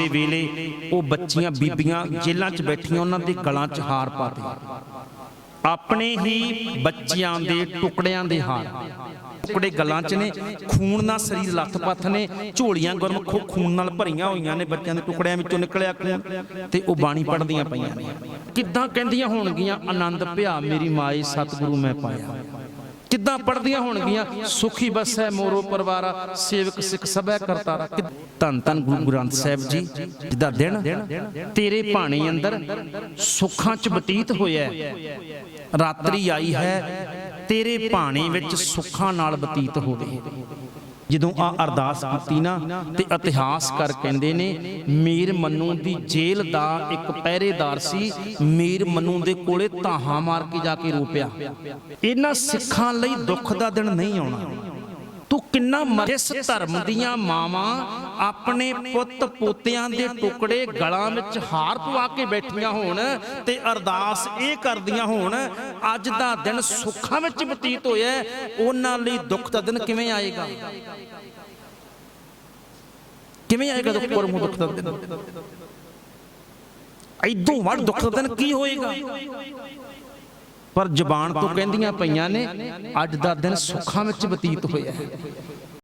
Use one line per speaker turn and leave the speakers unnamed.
ਦੇ ਵੇਲੇ ਉਹ ਬੱਚੀਆਂ, ਬੀਬੀਆਂ ਜੇਲ੍ਹਾਂ 'ਚ ਬੈਠੀਆਂ ਉਹਨਾਂ ਦੇ ਗਲਾਂ 'ਚ ਹਾਰ ਪਾਤੇ। ਆਪਣੇ ਹੀ ਬੱਚਿਆਂ ਦੇ ਟੁਕੜਿਆਂ ਦੇ ਹਾਰ। ਟੁਕੜੇ ਗਲਾਂ 'ਚ ਨੇ, ਖੂਨ ਨਾਲ ਸਰੀਰ ਲੱਥ-ਪੱਥ ਨੇ, ਝੋਲੀਆਂ ਗੁਰਮਖੋ ਖੂਨ ਨਾਲ ਭਰੀਆਂ ਹੋਈਆਂ ਨੇ, ਬੱਚਿਆਂ ਦੇ ਟੁਕੜਿਆਂ ਵਿੱਚੋਂ ਨਿਕਲਿਆ ਖੂਨ ਤੇ ਉਹ ਬਾਣੀ ਪੜ੍ਹਦੀਆਂ ਪਈਆਂ ਨੇ। ਕਿੱਦਾਂ ਕਹਿੰਦੀਆਂ ਹੋਣਗੀਆਂ, ਆਨੰਦ ਭਿਆ ਮੇਰੀ ਮਾਏ ਸਤਿਗੁਰੂ ਮੈਂ ਪਾਇਆ। ਕਿੱਦਾਂ ਪੜਦੀਆਂ ਹੋਣਗੀਆਂ? ਸੁਖੀ ਬਸੈ ਮੋਰੋ ਪਰਵਾਰਾ, ਸੇਵਕ ਸਿੱਖ ਸਭੈ ਕਰਤਾਰਾ। ਧੰਨ ਧੰਨ ਗੁਰੂ ਗ੍ਰੰਥ ਸਾਹਿਬ ਜੀ ਜਿਹਦਾ ਦਿਨ ਤੇਰੇ ਭਾਣੇ ਅੰਦਰ ਸੁੱਖਾਂ ਚ ਬਤੀਤ ਹੋਇਆ ਰਾਤਰੀ ਆਈ ਹੈ ਤੇਰੇ ਭਾਣੇ ਵਿੱਚ ਸੁੱਖਾਂ ਨਾਲ ਬਤੀਤ ਹੋਵੇ। ਜਦੋਂ ਆ ਅਰਦਾਸ ਕੀਤੀ ਨਾ ਤੇ ਇਤਿਹਾਸਕਾਰ ਕਹਿੰਦੇ ਨੇ ਮੀਰ ਮੰਨੂ ਦੀ ਜੇਲ੍ਹ ਦਾ ਇੱਕ ਪਹਿਰੇਦਾਰ ਸੀ ਮੀਰ ਮੰਨੂ ਦੇ ਕੋਲੇ ਧਾਹਾਂ ਮਾਰ ਕੇ ਜਾ ਕੇ ਰੋਪਿਆ। ਇਹਨਾਂ ਸਿੱਖਾਂ ਲਈ ਦੁੱਖ ਦਾ ਦਿਨ ਨਹੀਂ ਆਉਣਾ। ਤੂੰ ਕਿੰਨਾ ਮਰ- ਧਰਮ ਦੀਆਂ ਮਾਵਾਂ? ਆਪਣੇ ਪੁੱਤ ਪੋਤਿਆਂ ਦੇ ਟੁਕੜੇ ਗਲਾਂ ਵਿੱਚ ਹਾਰ ਪਵਾ ਕੇ ਬੈਠੀਆਂ ਹੋਣ ਤੇ ਅਰਦਾਸ ਇਹ ਕਰਦੀਆਂ ਹੋਣ, ਅੱਜ ਦਾ ਦਿਨ ਸੁੱਖਾਂ ਵਿੱਚ ਬਤੀਤ ਹੋਇਆ ਉਹਨਾਂ ਲਈ ਦੁੱਖ ਦਾ ਦਿਨ ਕਿਵੇਂ ਆਏਗਾ? ਕਿਵੇਂ ਆਏਗਾ ਦੁੱਖ ਪਰਮ ਦੁੱਖ ਦਾ ਦਿਨ? ਐਦੋਂ ਵੱਡ ਦੁੱਖ ਦਾ ਦਿਨ ਕੀ ਹੋਏਗਾ? ਪਰ ਜ਼ਬਾਨ ਤੋਂ ਕਹਿੰਦੀਆਂ ਪਈਆਂ ਨੇ ਅੱਜ ਦਾ ਦਿਨ ਸੁੱਖਾਂ ਵਿੱਚ ਬਤੀਤ ਹੋਇਆ ਹੈ।